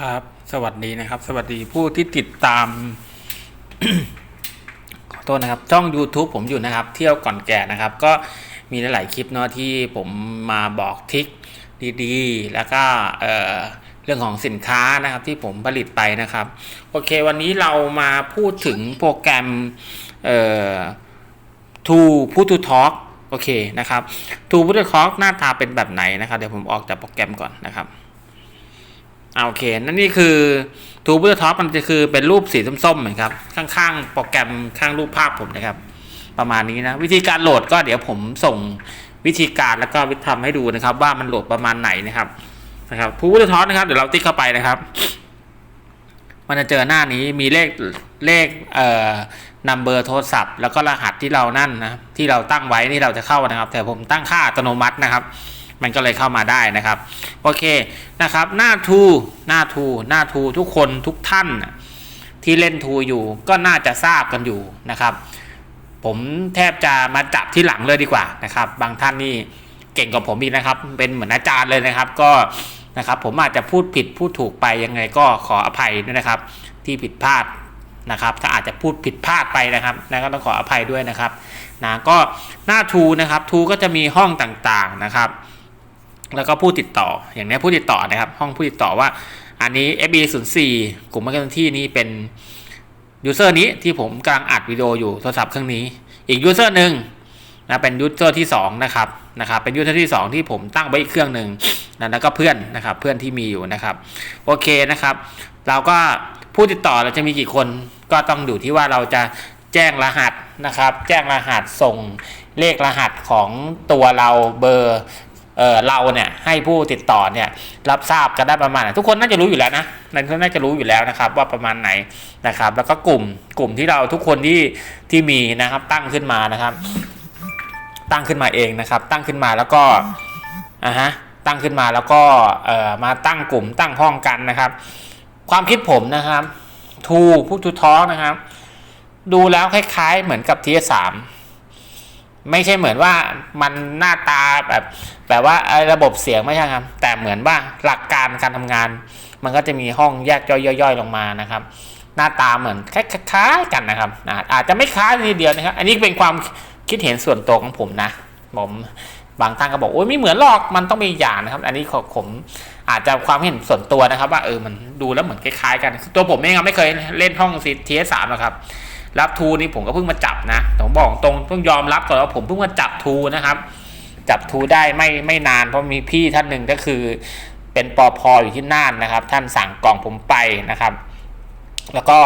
ครับ สวัสดีนะครับ สวัสดีผู้ที่ติดตาม ขอโทษนะครับ ช่อง YouTube ผมอยู่นะครับ เที่ยวก่อนแก่นะครับ ก็มีหลาย ๆ คลิปเนาะที่ผมมาบอกทิคดีๆ แล้วก็เออเรื่องของสินค้านะครับที่ผมผลิตไปนะครับ โอเค วันนี้เรามาพูดถึงโปรแกรมเอ่อทูพูทูทอ k โอเคนะครับทูพูทูทอ k หน้าตาเป็นแบบไหนนะครับ เดี๋ยวผมออกจากโปรแกรมก่อนนะครับ โอเค นั่นนี่คือทูพูทูทอ k มันจะคือเป็นรูปสีส้มๆเหมือนครับ ข้างๆ โปรแกรมข้างรูปภาพผมนะครับ ประมาณนี้นะ วิธีการโหลดก็เดี๋ยวผมส่งวิธีการแล้วก็วิธีทำให้ดูนะครับ ว่ามันโหลดประมาณไหนนะครับนะครับทูพูทูทอ k นะครับเดี๋ยวเราติ๊กเข้าไปนะครับ มันจะเจอหน้านี้มีเลขเลขเอ่อนัมเบอร์โทรศัพท์แล้วก็รหัสที่เรานั่นนะที่เราตั้งไว้นี่เราจะเข้านะครับ แต่ผมตั้งค่าอัตโนมัตินะครับ มันก็เลยเข้ามาได้นะครับ โอเคนะครับ หน้าทูหน้าทูหน้าทูทุกคนทุกท่าน ที่เล่นทูอยู่ก็น่าจะทราบกันอยู่นะครับ ผมแทบจะมาจับที่หลังเลยดีกว่านะครับ บางท่านนี่เก่งกว่าผมอีกนะครับ เป็นเหมือนอาจารย์เลยนะครับ ก็นะครับ ผมอาจจะพูดผิดพูดถูกไปยังไงก็ขออภัยด้วยนะครับ ที่ผิดพลาดนะครับ ถ้าอาจจะพูดผิดพลาดไปนะครับนะก็ต้องขออภัยด้วยนะครับนะก็หน้าทูนะครับทูก็จะมีห้องต่างๆนะครับ แล้วก็ผู้ติดต่ออย่างนี้ผู้ติดต่อนะครับ ห้องผู้ติดต่อว่า อันนี้ FB 0 4กลุ่มมาร์เก็ตที่นี้เป็นยูเซอร์นี้ที่ผมกำลังอัดวิดีโออยู่โทรศัพท์เครื่องนี้ อีกยูเซอร์หนึ่งนะเป็นยูเซอร์ที่2นะครับนะครับเป็นยูเซอร์ที่ 2 ที่ผมตั้งไว้อีกเครื่องหนึ่งนะแล้วก็เพื่อนนะครับเพื่อนที่มีอยู่นะครับโอเคนะครับ เราก็ผู้ติดต่อเราจะมีกี่คนก็ต้องอยู่ที่ว่าเราจะแจ้งรหัสนะครับ แจ้งรหัสส่งเลขรหัสของตัวเราเบอร์ เเราเนี่ยให้ผู้ติดต่อเนี่ยรับทราบกันได้ประมาณไหนทุกคนน่าจะรู้อยู่แล้วนะนั่นก็น่าจะรู้อยู่แล้วนะครับ ว่าประมาณไหนนะครับ แล้วก็กลุ่มกลุ่มที่เราทุกคนที่ที่มีนะครับตั้งขึ้นมานะครับ ตั้งขึ้นมาเองนะครับ ตั้งขึ้นมาแล้วก็อ่าฮะตั้งขึ้นมาแล้วก็เอ่อมาตั้งกลุ่มตั้งห้องกันนะครับ ความคิดผมนะครับทูผู้ทูท้อนะครับ ดูแล้วคล้ายๆ เหมือนกับทีสามไม่ใช่เหมือนว่ามันหน้าตาแบบ แบบว่าไอ้ระบบเสียงไม่ใช่ครับ แต่เหมือนว่าหลักการการทำงาน มันก็จะมีห้องแยกย่อยๆลงมานะครับ หน้าตาเหมือนคล้ายๆกันนะครับอาจจะไม่คล้ายทีเดียวนะครับ อันนี้เป็นความคิดเห็นส่วนตัวของผมนะผมบางท่านก็บอกโอ้ยไม่เหมือนหรอกมันต้องมีอย่างนะครับ อันนี้ของผมอาจจะความเห็นส่วนตัวนะครับ ว่าเออมันดูแล้วเหมือนคล้ายๆ กัน ตัวผมเองไม่เคยเล่นห้องซีทีเอสามหรอกครับรับทูนี่ผมก็เพิ่งมาจับนะผมบอกตรงต้องยอมรับก่อนว่าผมเพิ่งมาจับทูนะครับ จับทูได้ไม่ไม่นานเพราะมีพี่ท่านหนึ่งก็คือ เป็นปอพออยู่ที่น่านนะครับ ท่านสั่งกล่องผมไปนะครับ แล้วก็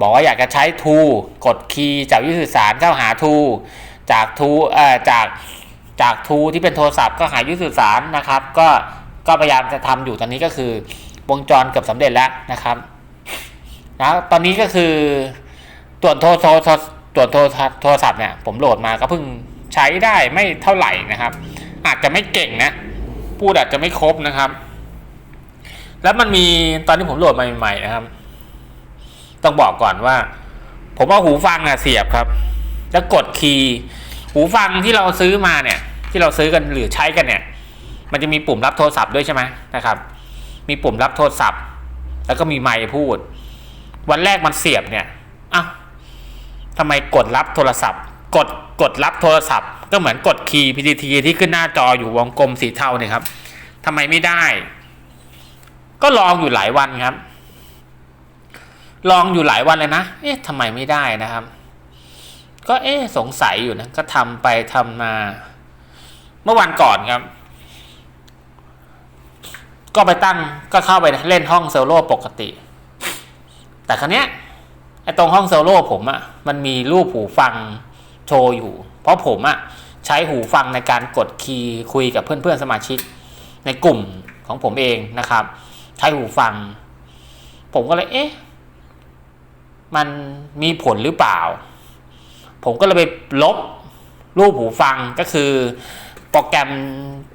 บอกว่าอยากจะใช้ทูกดคีย์จากวิยุสื่อสารเข้าหาทูจากทูจากจากทูที่เป็นโทรศัพท์ก็หายุทธสื่อสารนะครับ ก็ก็พยายามจะทำอยู่ตอนนี้ก็คือวงจรเกือบสำเร็จแล้วนะครับนะตอนนี้ก็คือตรวจโทรโทรโทรตรวจโทรโทรศัพท์เนี่ยผมโหลดมาก็เพิ่ง ใช้ได้ไม่เท่าไหร่นะครับ อาจจะไม่เก่งนะพูดอาจจะไม่ครบนะครับ แล้วมันมีตอนที่ผมโหลดมาใหม่ๆนะครับ ต้องบอกก่อนว่า ผมเอาหูฟังอะเสียบครับ แล้วกดคีย์หูฟังที่เราซื้อมาเนี่ย ที่เราซื้อกันหรือใช้กันเนี่ย มันจะมีปุ่มรับโทรศัพท์ด้วยใช่ไหมนะครับ มีปุ่มรับโทรศัพท์ แล้วก็มีไมค์พูด วันแรกมันเสียบเนี่ยอ้าวทำไมกดรับโทรศัพท์ กดกดรับโทรศัพท์ ก็เหมือนกดคีย์ PTT ที่ขึ้นหน้าจออยู่วงกลมสีเทาเนี่ยครับทำไมไม่ได้ ก็ลองอยู่หลายวันครับ ลองอยู่หลายวันเลยนะ เอ๊ะทำไมไม่ได้นะครับ ก็เอ๊ะสงสัยอยู่นะ ก็ทำไปทำมา เมื่อวันก่อนครับ ก็ไปตั้งก็เข้าไปเล่นห้องเซลโล่ปกติ แต่ครั้เนี้ยไอ้ตรงห้องเซลโล่ผมอะ่ะมันมีรูปหูฟัง โชว์อยู่ เพราะผมอะ่ะใช้หูฟังในการกดคีย์คุยกับเพื่อนๆสมาชิก ในกลุ่มของผมเองนะครับ ใช้หูฟัง ผมก็เลยเอ๊ะมันมีผลหรือเปล่า ผมก็เลยไปลบรูปหูฟังก็คือโปรแกรม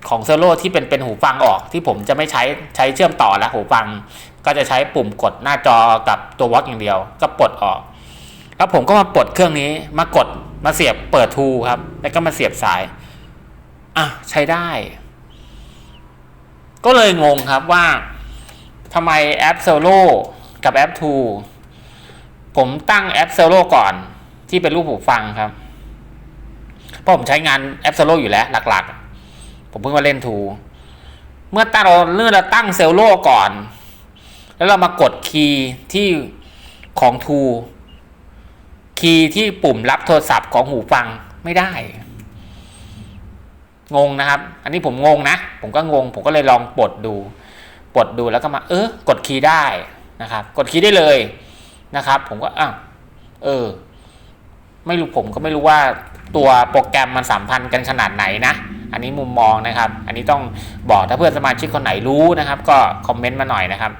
ของเซโลที่เป็นเป็นหูฟังออกที่ผมจะไม่ใช้ใช้เชื่อมต่อแล้วหูฟัง ก็จะใช้ปุ่มกดหน้าจอกับตัววอล์กอย่างเดียว ก็ปลดออก แล้วผมก็มาปลดเครื่องนี้มากด มาเสียบเปิดทูครับ แล้วก็มาเสียบสาย อะใช้ได้ ก็เลยงงครับว่าทำไมแอป Solo กับแอป t o ผมตั้งแอป Solo ก่อนที่เป็นรูปหูฟังครับ เพราะผมใช้งานแอป Solo อยู่แล้วหลักๆ ผมเพิ่งมาเล่น t o เมื่อตั้งเราเลื่อนเราตั้ง Solo ก่อน แล้วเรามากดคีย์ที่ของ t o คีย์ที่ปุ่มรับโทรศัพท์ของหูฟังไม่ได้ งงนะครับ อันนี้ผมงงนะ ผมก็งง ผมก็เลยลองปลดดูปลดดูแล้วก็มา เออกดคีย์ได้นะครับ กดคีย์ได้เลยนะครับ ผมก็อ้าวเออ ไม่รู้ผมก็ไม่รู้ว่าตัวโปรแกรมมันสัมพันธ์กันขนาดไหนนะ อันนี้มุมมองนะครับ อันนี้ต้องบอกถ้าเพื่อนสมาชิกคนไหนรู้นะครับ ก็คอมเมนต์มาหน่อยนะครับ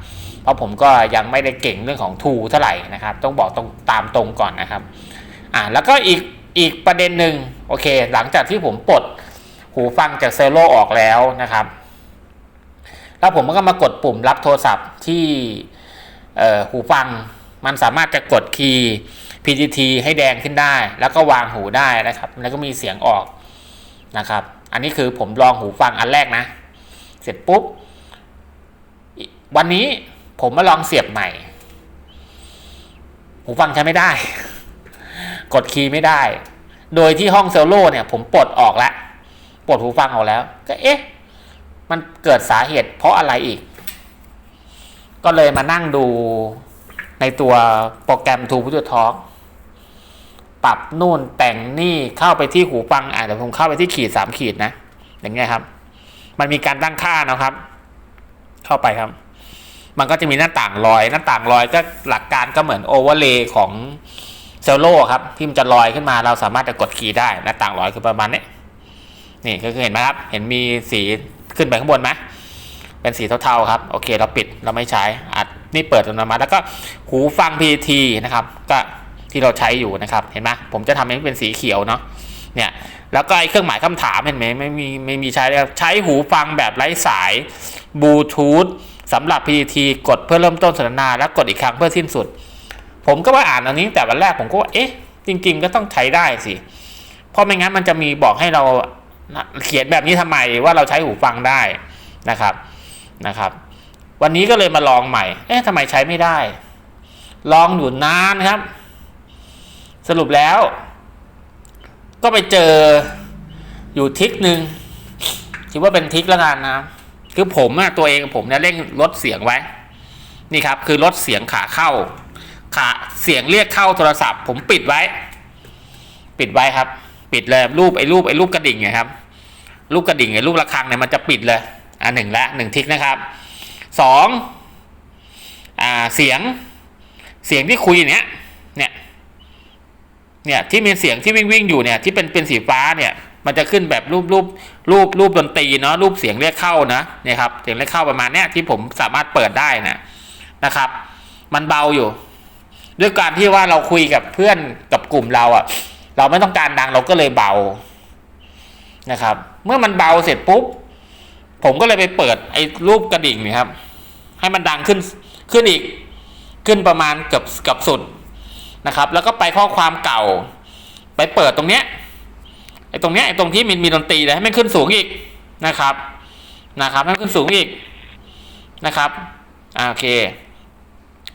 เพราะผมก็ยังไม่ได้เก่งเรื่องของทูเท่าไหร่นะครับ ต้องบอกตรงตามตรงก่อนนะครับอ่าแล้วก็อีกอีกประเด็นหนึ่งโอเค หลังจากที่ผมปลดหูฟังจากเซโลออกแล้วนะครับ แล้วผมก็มากดปุ่มรับโทรศัพท์ที่หูฟังมันสามารถจะกดคีย์ PGT ให้แดงขึ้นได้ แล้วก็วางหูได้นะครับ แล้วก็มีเสียงออกนะครับ อันนี้คือผมลองหูฟังอันแรกนะ เสร็จปุ๊บ วันนี้ ผมมาลองเสียบใหม่ หูฟังใช้ไม่ได้ กดคีย์ไม่ได้ โดยที่ห้องเซลโลเนี่ย ผมปลดออกแล้วปลดหูฟังออกแล้ว ก็เอ๊ะ มันเกิดสาเหตุเพราะอะไรอีก ก็เลยมานั่งดูในตัวโปรแกรมทูพุทธทอกปรับนู่นแต่งนี่เข้าไปที่หูฟังอ่าเดี๋ยวผมเข้าไปที่ขีดสามขีดนะ อย่างเงี้ยครับ มันมีการตั้งค่านะครับ เข้าไปครับ มันก็จะมีหน้าต่างลอย หน้าต่างลอยก็หลักการก็เหมือนโอเวอร์เลย์ของเซลโลครับที่มันจะลอยขึ้นมาเราสามารถจะกดคีย์ได้หน้าต่างลอยคือประมาณนี้นี่ก็คือเห็นไหมครับ เห็นมีสีขึ้นไปข้างบนไหมเป็นสีเทาๆครับโอเคเราปิดเราไม่ใช้อัดนี่เปิดอัตโนมัติแล้วก็หูฟัง PT นะครับก็ที่เราใช้อยู่นะครับเห็นไหมผมจะทำให้เป็นสีเขียวเนาะเนี่ยแล้วก็ไอ้เครื่องหมายคำถามเห็นไหมไม่มีไม่มีใช้ใช้หูฟังแบบไร้สายบลูทูธ สำหรับ PTT กดเพื่อเริ่มต้นสนทนา แล้วกดอีกครั้งเพื่อสิ้นสุด ผมก็ว่าอ่านอันนี้แต่วันแรกผมก็ว่าเอ๊ะจริง ๆ ก็ต้องใช้ได้สิ เพราะไม่งั้นมันจะมีบอกให้เราเขียนแบบนี้ทำไมว่าเราใช้หูฟังได้นะครับนะครับ วันนี้ก็เลยมาลองใหม่ เอ๊ะทำไมใช้ไม่ได้ ลองอยู่นานครับ สรุปแล้ว ก็ไปเจออยู่ทิกหนึ่งคิดว่าเป็นทิกแล้วกันนะ คือผมอะตัวเองผมเนี่ยเร่งลดเสียงไว้ นี่ครับ คือลดเสียงขาเข้า ขาเสียงเรียกเข้าโทรศัพท์ ผมปิดไว้ ปิดไว้ครับ ปิดเลยรูปไอ้รูปไอ้รูปกระดิ่งไงครับ รูปกระดิ่งไอ้รูประฆังเนี่ยมันจะปิดเลย อ่าหนึ่งละหนึ่งทิกนะครับสองอ่าเสียงเสียงที่คุยเนี้ยเนี่ยเนี่ยที่มีเสียงที่วิ่งวิ่งอยู่เนี่ยที่เป็นเป็นสีฟ้าเนี่ย มันจะขึ้นแบบรูปรูปรูปรูปดนตรีเนาะรูปเสียงเรียกเข้านะเนี่ยครับเสียงเรียกเข้าประมาณเนี้ยที่ผมสามารถเปิดได้นะนะครับ มันเบาอยู่ ด้วยการที่ว่าเราคุยกับเพื่อนกับกลุ่มเราอะ่ะ เราไม่ต้องการดังเราก็เลยเบานะครับ เมื่อมันเบาเสร็จปุ๊บผมก็เลยไปเปิดไอ้รูปกระดิ่งนี่ครับ ให้มันดังขึ้นขึ้นอีกขึ้นประมาณเกือบเกือบสุดนะครับ แล้วก็ไปข้อความเก่า ไปเปิดตรงเนี้ย อ้ตรงเนี้ยไอ้ตรงที่มีมีดนตรีเลยให้มันขึ้นสูงอีกนะครับนะครับให้ขึ้นสูงอีกนะครับโอเค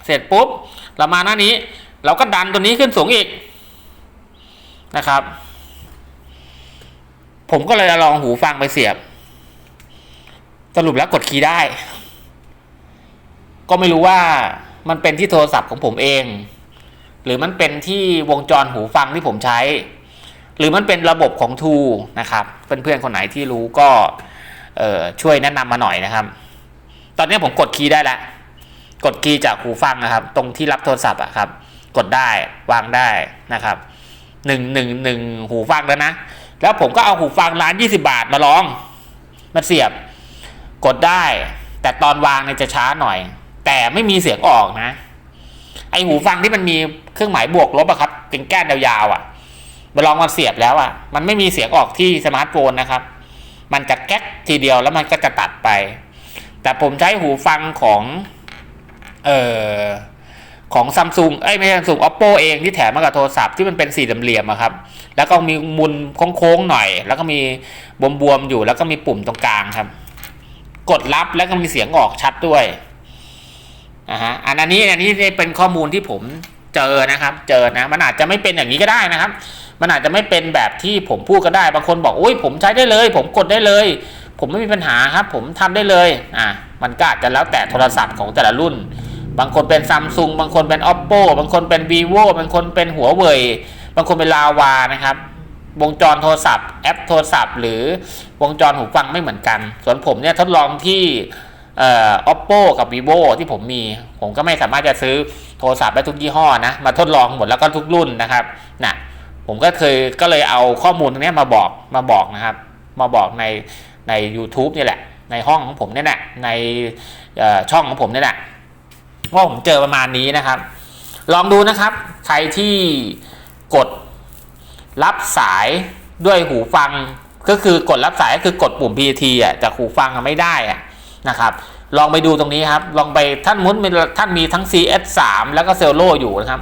เสร็จปุ๊บเรามาหน้านี้ เราก็ดันตัวนี้ขึ้นสูงอีกนะครับ ผมก็เลยลองหูฟังไปเสียบ สรุปแล้วกดคีย์ได้ ก็ไม่รู้ว่ามันเป็นที่โทรศัพท์ของผมเอง หรือมันเป็นที่วงจรหูฟังที่ผมใช้ หรือมันเป็นระบบของทูนะครับ เพื่อนๆ คนไหนที่รู้ก็ช่วยแนะนำมาหน่อยนะครับ ตอนนี้ผมกดคีย์ได้แล้ว กดคีย์จากหูฟังนะครับ ตรงที่รับโทรศัพท์อะครับ กดได้วางได้นะครับหนึ่งหนึ่งหนึ่งหูฟังแล้วนะ แล้วผมก็เอาหูฟังร้านยี่สิบาทมาลองมาเสียบ กดได้ แต่ตอนวางเนี่ยจะช้าหน่อย แต่ไม่มีเสียงออกนะ ไอหูฟังที่มันมีเครื่องหมายบวกลบอะครับเป็นแก้นยาวๆอะ ลองมาเสียบแล้วอะมันไม่มีเสียงออกที่สมาร์ทโฟนนะครับ มันจะแก๊กทีเดียวแล้วมันก็จะตัดไป แต่ผมใช้หูฟังของเอ่อของซัมซุงเอ้ยไม่ใช่ซัมซุง oppo เองที่แถมมากับโทรศัพท์ที่มันเป็นสี่เหลี่ยมๆครับ แล้วก็มีมุนโค้งๆหน่อย แล้วก็มีบวมๆอยู่ แล้วก็มีปุ่มตรงกลางครับ กดรับแล้วก็มีเสียงออกชัดด้วยอ่าฮะอันนี้อันนี้เป็นข้อมูลที่ผมเจอนะครับ เจอนะ มันอาจจะไม่เป็นอย่างนี้ก็ได้นะครับ มันอาจจะไม่เป็นแบบที่ผมพูดก็ได้ บางคนบอกโอ้ยผมใช้ได้เลย ผมกดได้เลย ผมไม่มีปัญหาครับ ผมทำได้เลยอ่ามันก็อาจจะแล้วแต่โทรศัพท์ของแต่ละรุ่น บางคนเป็นซัมซุงบางคนเป็น oppo บางคนเป็น vivo บางคนเป็นหัวเว่ยบางคนเป็นลาวานะครับ วงจรโทรศัพท์ แอปโทรศัพท์ หรือวงจรหูฟังไม่เหมือนกัน ส่วนผมเนี่ยทดลองที่เอ่อ oppo กับ vivo ที่ผมมี ผมก็ไม่สามารถจะซื้อโทรศัพท์ได้ทุกยี่ห้อนะ มาทดลองหมดแล้วก็ทุกรุ่นนะครับนะ ผมก็เคยก็เลยเอาข้อมูลตรงนี้มาบอกมาบอกนะครับ มาบอกในใน u t u b e นี่แหละ ในห้องของผมเนี่ยแหละในช่องของผมเนี่ยแหละว่าผมเจอประมาณนี้นะครับ ลองดูนะครับ ใครที่กดรับสายด้วยหูฟังก็คือกดรับสายก็คือกดปุ่ม PT อะจากหูฟังอะไม่ได้อะนะครับลองไปดูตรงนี้ครับ ลองไปท่านมุนท่านมีทั้ง CS3 แล้วก็เซลโลอยู่นะครับ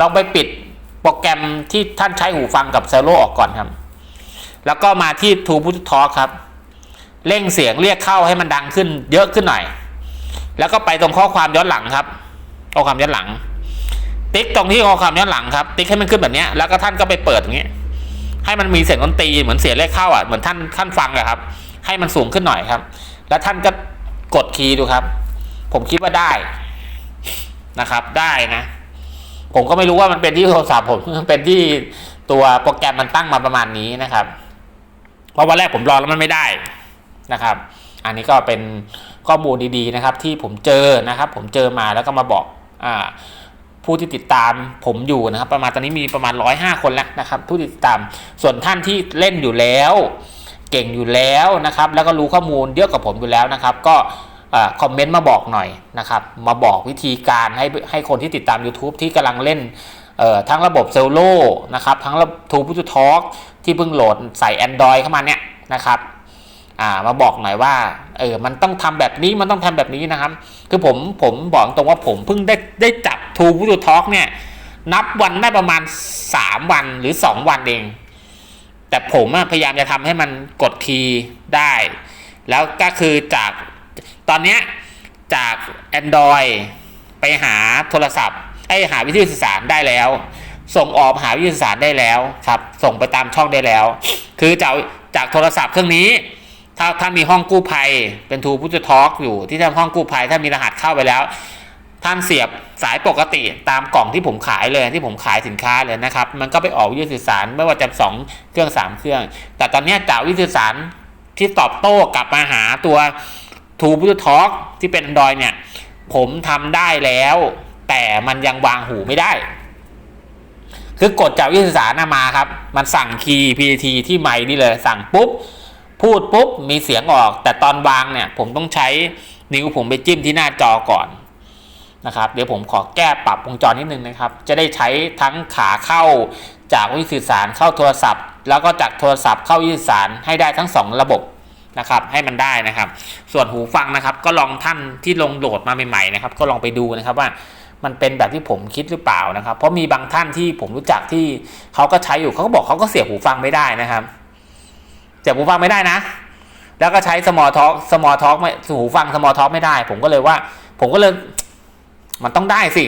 ลองไปปิด โปรแกรมที่ท่านใช้หูฟังกับเซลโลออกก่อนครับ แล้วก็มาที่ t ู b l u t o o ครับ เร่งเสียงเรียกเข้าให้มันดังขึ้นเยอะขึ้นหน่อย แล้วก็ไปตรงข้อความย้อนหลังครับข้อความย้อนหลัง ติ๊กตรงที่ข้อความย้อนหลังครับ ติ๊กให้มันขึ้นแบบนี้แล้วก็ท่านก็ไปเปิดอย่างเงี้ยให้มันมีเสียงดนตรีเหมือนเสียงเลขเข้าอะเหมือนท่านท่านฟังอะครับ ให้มันสูงขึ้นหน่อยครับ แล้วท่านก็กดคีย์ดูครับ ผมคิดว่าได้นะครับ ได้นะ ผมก็ไม่รู้ว่ามันเป็นที่โทรศัพท์ผมมันเป็นที่ตัวโปรแกรมมันตั้งมาประมาณนี้นะครับเพราะวันแรกผมลอแล้วมันไม่ได้นะครับ อันนี้ก็เป็นข้อมูลดีๆนะครับ ที่ผมเจอนะครับ ผมเจอมาแล้วก็มาบอกอผู้ที่ติดตามผมอยู่นะครับ ประมาณตอนนี้มีประมาณ105คนแล้วนะครับ ผู้ติดตามส่วนท่านที่เล่นอยู่แล้ว เก่งอยู่แล้วนะครับ แล้วก็รู้ข้อมูลเยอะกว่าผมอยู่แล้วนะครับ ก็ คอมเมนต์มาบอกหน่อยนะครับ มาบอกวิธีการให้ให้คนที่ติดตาม YouTube ที่กำลังเล่นทั้งระบบเซลโลนะครับทั้งระบบทูพูทอ k ที่เพิ่งโหลดใส่ Android เข้ามาเนี่ยนะครับามาบอกหน่อยว่าเออมันต้องทำแบบนี้มันต้องทำแบบนี้นะครับ คือผมผมบอกตรงว่าผมเพิ่งได้ได้จับทูบูทูทอ k เนี่ยนับวันได้ประมาณ 3 วันหรือ 2 วันเอง แต่ผมพยายามจะทำให้มันกดคีย์ได้ แล้วก็คือจาก ตอนเนี้ยจาก Android ไปหาโทรศัพท์ไอหาวิทยุสื่อสารได้แล้ว ส่งออกหาวิทยุสื่อสารได้แล้วครับ ส่งไปตามช่องได้แล้ว คือจากจากโทรศัพท์เครื่องนี้ ถ้าท่านมีห้องกู้ภัยเป็นทูพุทธทอล์กอยู่ที่ทำห้องกู้ภัยถ้ามีรหัสเข้าไปแล้ว ท่านเสียบสายปกติตามกล่องที่ผมขายเลยที่ผมขายสินค้าเลยนะครับ มันก็ไปออกวิทยุสื่อสารไม่ว่าจะสองเครื่องสามเครื่อง แต่ตอนนี้จากวิทยุสื่อสารที่ตอบโต้กลับมาหาตัว ทูพุทธทอล์กที่เป็น Android เนี่ย ผมทำได้แล้ว แต่มันยังวางหูไม่ได้ คือกดจากวิทยุสื่อสารน่ะมาครับ มันสั่งคีย์ PAT ที่ไมค์นี่เลย สั่งปุ๊บ พูดปุ๊บ มีเสียงออก แต่ตอนวางเนี่ย ผมต้องใช้นิ้วผมไปจิ้มที่หน้าจอก่อนนะครับ เดี๋ยวผมขอแก้ปรับวงจรนิดนึงนะครับ จะได้ใช้ทั้งขาเข้าจากวิทยุสื่อสารเข้าโทรศัพท์ แล้วก็จากโทรศัพท์เข้าวิทยุสื่อสารให้ได้ทั้ง 2 ระบบ นะครับให้มันได้นะครับ ส่วนหูฟังนะครับ ก็ลองท่านที่ลงโหลดมาใหม่ๆนะครับ ก็ลองไปดูนะครับว่ามันเป็นแบบที่ผมคิดหรือเปล่านะครับ เพราะมีบางท่านที่ผมรู้จักที่เขาก็ใช้อยู่เขาก็บอกเขาก็เสียบหูฟังไม่ได้นะครับเสียบหูฟังไม่ได้นะ แล้วก็ใช้สมอท็อกสมอท็อกไม่หูฟังสมอท็อกไม่ได้ ผมก็เลยว่า ผมก็เลยมันต้องได้สิ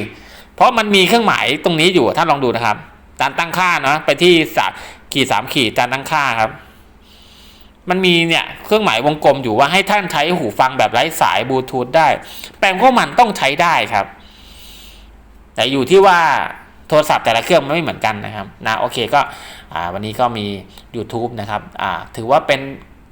เพราะมันมีเครื่องหมายตรงนี้อยู่ท่านลองดูนะครับการตั้งค่าเนาะไปที่สาขีดสามขีดการตั้งค่าครับ มันมีเนี่ยเครื่องหมายวงกลมอยู่ว่าให้ท่านใช้หูฟังแบบไร้สายบลูทูธได้ แปลว่ามันต้องใช้ได้ครับ แต่อยู่ที่ว่าโทรศัพท์แต่ละเครื่องมันไม่เหมือนกันนะครับนะโอเคก็วันนี้ก็มี YouTube นะครับถือว่าเป็น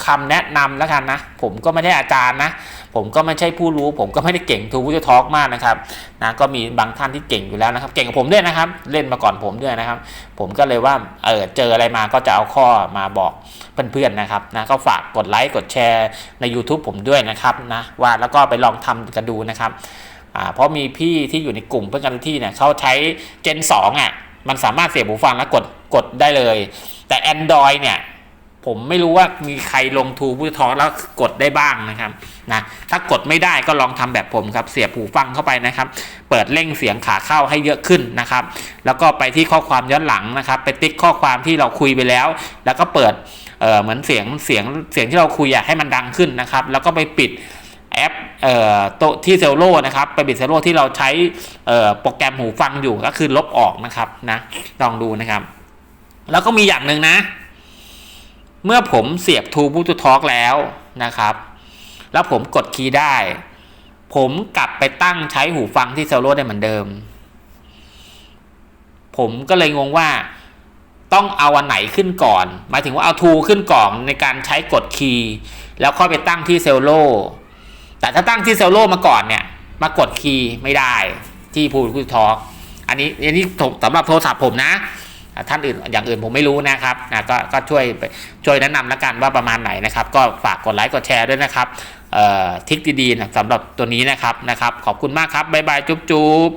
คำแนะนำแล้วกันนะ ผมก็ไม่ได้อาจารย์นะ ผมก็ไม่ใช่ผู้รู้ ผมก็ไม่ได้เก่งทูวิททอล์กมากนะครับนะก็มีบางท่านที่เก่งอยู่แล้วนะครับ เก่งกว่าผมด้วยนะครับ เล่นมาก่อนผมด้วยนะครับ ผมก็เลยว่าเออเจออะไรมาก็จะเอาข้อมาบอกเพื่อนๆนะครับนะก็ฝากกดไลค์กดแชร์ใน YouTube ผมด้วยนะครับนะว่าแล้วก็ไปลองทำกันดูนะครับอ่าเพราะมีพี่ที่อยู่ในกลุ่มเพื่อนกันที่เนี่ยเขาใช้ Gen 2อะมันสามารถเสียบหูฟังแล้วกดกดได้เลย แต่ Android เนี่ย ผมไม่รู้ว่ามีใครลงทูผู้ทอแล้วกดได้บ้างนะครับนะถ้ากดไม่ได้ก็ลองทำแบบผมครับเสียบหูฟังเข้าไปนะครับ เปิดเร่งเสียงขาเข้าให้เยอะขึ้นนะครับ แล้วก็ไปที่ข้อความย้อนหลังนะครับ ไปติ๊กข้อความที่เราคุยไปแล้ว แล้วก็เปิดเออเหมือนเสียงเสียงเสียงที่เราคุยอะให้มันดังขึ้นนะครับ แล้วก็ไปปิดแอปเอ่อโตที่เซลโลนะครับไปบิดเซลโลที่เราใช้เอ่อโปรแกรมหูฟังอยู่ก็คือลบออกนะครับนะลองดูนะครับ แล้วก็มีอย่างหนึ่งนะ เมื่อผมเสียบทูบูทูทอกแล้วนะครับ แล้วผมกดคีย์ได้ ผมกลับไปตั้งใช้หูฟังที่เซลโลได้เหมือนเดิม ผมก็เลยงงว่าต้องเอาอันไหนขึ้นก่อน หมายถึงว่าเอาทูขึ้นก่อนในการใช้กดคีย์แล้วค่อยไปตั้งที่เซลโลแต่ถ้าตั้งที่เซลโลมาก่อนเนี่ย มากดคีย์ไม่ได้ที่พูดคุยทอกอันนี้อันนี้สำหรับโทรศัพท์ผมนะ ท่านอื่นอย่างอื่นผมไม่รู้นะครับนะก็ก็ช่วยช่วยแนะนำแล้วกันว่าประมาณไหนนะครับ ก็ฝากกดไลค์กดแชร์ด้วยนะครับทิกดีๆนะสำหรับตัวนี้นะครับนะครับ ขอบคุณมากครับบ๊ายบายจุ๊บจุ๊บ